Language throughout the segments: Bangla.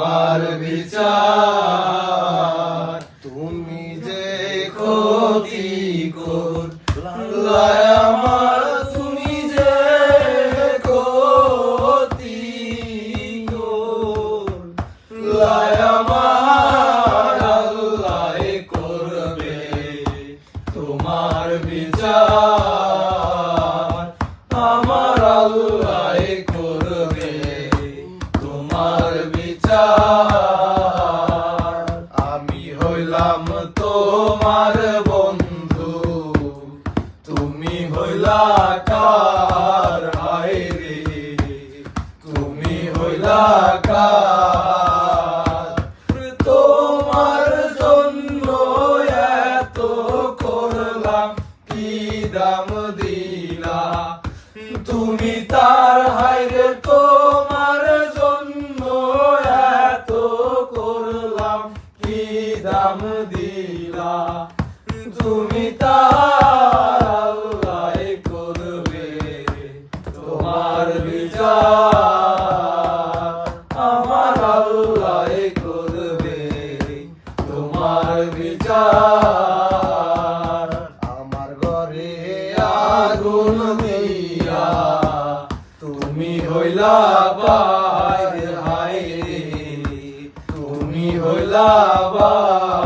তোমার বিচার। তুমি যে ক্ষতি আমার, তুমি যে ক্ষতি আমার করবে তোমার বিচার। আমার আল্লাহ বন্ধু। তুমি হইলা কার? তুমি হইলা কার? তোমার জন্য এত করলাম, কি দাম দিলা? তুমি তার তুমি আল্লাহ করবে, তোমার বিচার আমার আল্লাহ করবে, তোমার বিচার আমার ঘরে আগুন দিয়া তুমি হইলা বাইর হায় তুমি হইলা বাই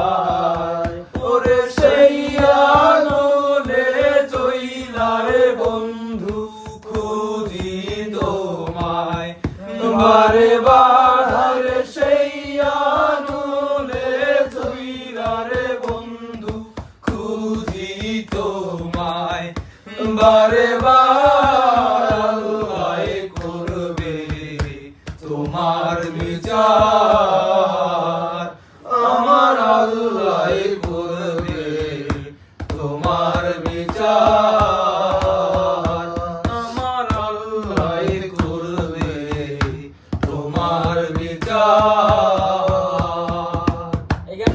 বারে সেই আগুনে জইলারে বন্ধু খুঁজি তোমায় বারে বার করবে তোমার বিচার ਵਿਚਾਰ